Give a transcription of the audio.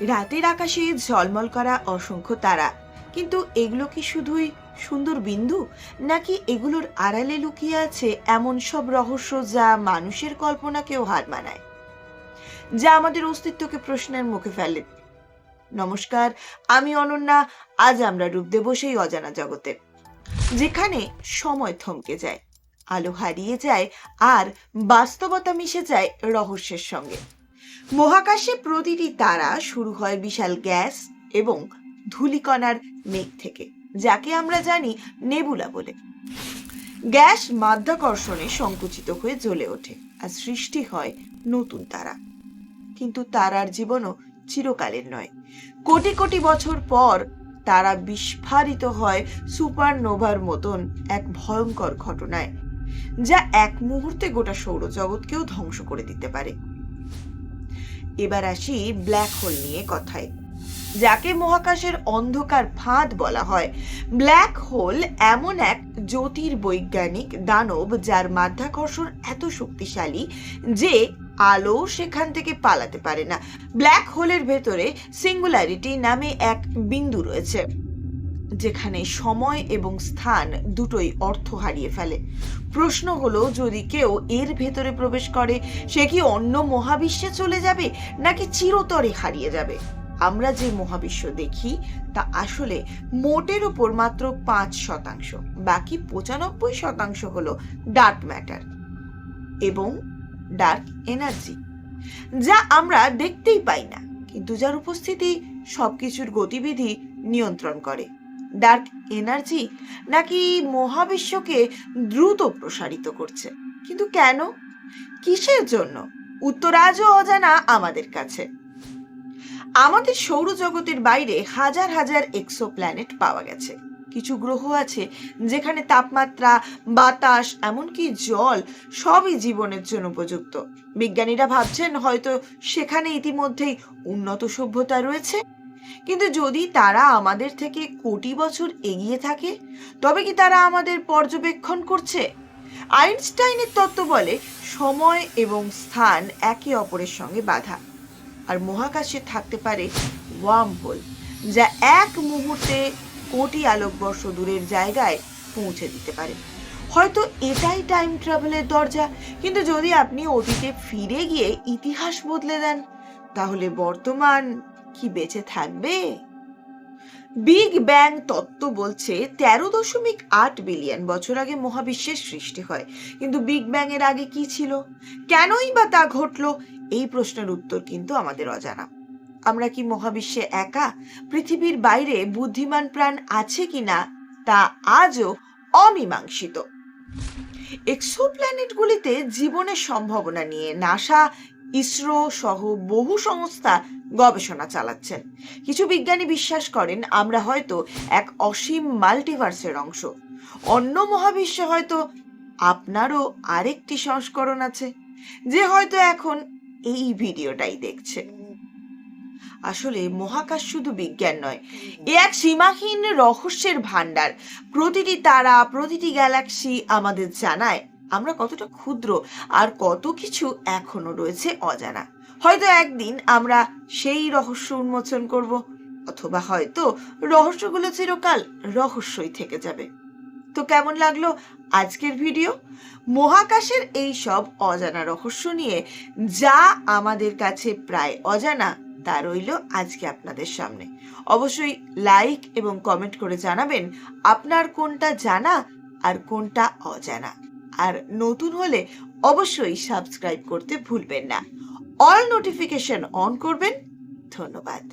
রাতের আকাশে ঝলমল করা অসংখ্য তারা। কিন্তু এগুলো কি শুধুই সুন্দর বিন্দু? নাকি এগুলোর আড়ালে লুকিয়ে আছে এমন সব রহস্য যা মানুষের কল্পনাকেও হার মানায়? যা আমাদের অস্তিত্বকে প্রশ্নের মুখে ফেলে। নমস্কার, আমি অনন্যা, আজ আমরা ডুব দেব সেই অজানা জগতে, যেখানে সময় থমকে যায়, আলো হারিয়ে যায়, আর বাস্তবতা মিশে যায় রহস্যের সঙ্গে। মহাকাশে প্রতিটি তারা শুরু হয় বিশাল গ্যাস এবং ধূলিকণার মেঘ থেকে, যাকে আমরা জানি নেবুলা বলে। গ্যাস মাধ্যাকর্ষণে সংকুচিত হয়ে জ্বলে ওঠে আর সৃষ্টি হয় নতুন তারা। কিন্তু তারার জীবনও চিরকালের নয়। কোটি কোটি বছর পর তারা বিস্ফারিত হয় সুপারনোভার মতন এক ভয়ঙ্কর ঘটনায়, যা এক মুহূর্তে গোটা সৌরজগৎকেও ধ্বংস করে দিতে পারে। এবার আসি ব্ল্যাক হোল নিয়ে কথায়। যাকে মহাকাশের অন্ধকার ফাঁদ বলা হয়। ব্ল্যাক হোল এমন এক জ্যোতির্বৈজ্ঞানিক দানব যার মাধ্যাকর্ষণ এত শক্তিশালী যে আলো সেখান থেকে পালাতে পারে না। ব্ল্যাক হোলের ভেতরে সিঙ্গুলারিটি নামে এক বিন্দু রয়েছে। যেখানে সময় এবং স্থান দুটোই অর্থ হারিয়ে ফেলে। প্রশ্ন হলো, যদি কেউ এর ভেতরে প্রবেশ করে, সে কি অন্য মহাবিশ্বে চলে যাবে, নাকি চিরতরে হারিয়ে যাবে? আমরা যে মহাবিশ্ব দেখি, তা আসলে মোটের উপর মাত্র পাঁচ শতাংশ, বাকি পঁচানব্বই শতাংশ হলো ডার্ক ম্যাটার এবং ডার্ক এনার্জি, যা আমরা দেখতেই পাই না, কিন্তু যার উপস্থিতি সবকিছুর গতিবিধি নিয়ন্ত্রণ করে। ডার্ক এনার্জি নাকি মহাবিশ্বকে দ্রুত প্রসারিত করছে? কিন্তু কেন? কিসের জন্য? উত্তর আজও অজানা আমাদের কাছে। আমাদের সৌরজগতের বাইরে হাজার হাজার এক্সো প্ল্যানেট পাওয়া গেছে। কিছু গ্রহ আছে যেখানে তাপমাত্রা, বাতাস, এমনকি জল সবই জীবনের জন্য উপযুক্ত। বিজ্ঞানীরা ভাবছেন হয়তো সেখানে ইতিমধ্যেই উন্নত সভ্যতা রয়েছে। কিন্তু যদি তারা আমাদের থেকে কোটি বছর এগিয়ে থাকে, তবে কি তারা আমাদের পর্যবেক্ষণ করছে? আইনস্টাইনের তত্ত্ব বলে, সময় এবং স্থান একে অপরের সঙ্গে বাধা। আর মহাকাশে থাকতে পারে ওয়ার্ম হোল যা এক মুহূর্তে কোটি আলোকবর্ষ দূরের জায়গায় পৌঁছে দিতে পারে। হয়তো এটাই টাইম ট্রাভেলের দরজা, কিন্তু যদি আপনি অতীতে ফিরে গিয়ে ইতিহাস বদলে দেন, তাহলে বর্তমান কি বেঁচে থাকবে? বিগ ব্যাং তত্ত্ব বলছে তেরো দশমিক আট বিলিয়ন বছর আগে মহাবিশ্বের সৃষ্টি হয়। কিন্তু বিগ ব্যাং এর আগে কি ছিল? কেনই বা তা ঘটলো? এই প্রশ্নের উত্তর কিন্তু আমাদের অজানা। আমরা কি মহাবিশ্বে একা? পৃথিবীর বাইরে বুদ্ধিমান প্রাণ আছে কিনা? তা আজও অমীমাংসিত। এক্সোপ্ল্যানেটগুলিতে জীবনের সম্ভাবনা নিয়ে নাসা ইসরো সহ বহু সংস্থা গবেষণা চালাচ্ছেন কিছু বিজ্ঞানী বিশ্বাস করেন, আমরা হয়তো এক অসীম মাল্টিভার্সের অংশ। অন্য মহাবিশ্বে হয়তো আপনারও আরেকটি সংস্করণ আছে, যে হয়তো এখন এই ভিডিওটাই দেখছে। আসলে মহাকাশ শুধু বিজ্ঞান নয়, এ এক সীমাহীন রহস্যের ভান্ডার প্রতিটি তারা, প্রতিটি গ্যালাক্সি আমাদের জানায় আমরা কতটা ক্ষুদ্র আর কত কিছু এখনও রয়েছে অজানা। হয়তো একদিন আমরা সেই রহস্য উন্মোচন করব, অথবা হয়তো রহস্যগুলো চিরকাল রহস্যই থেকে যাবে। তো কেমন লাগল আজকের ভিডিও? মহাকাশের এই সব অজানা রহস্য নিয়ে যা আমাদের কাছে প্রায় অজানা, তা রইল আজকে আপনাদের সামনে। অবশ্যই লাইক এবং কমেন্ট করে জানাবেন, আপনার কোনটা জানা আর কোনটা অজানা। আর নতুন হলে অবশ্যই সাবস্ক্রাইব করতে ভুলবেন না। অল নোটিফিকেশন অন করবেন। ধন্যবাদ।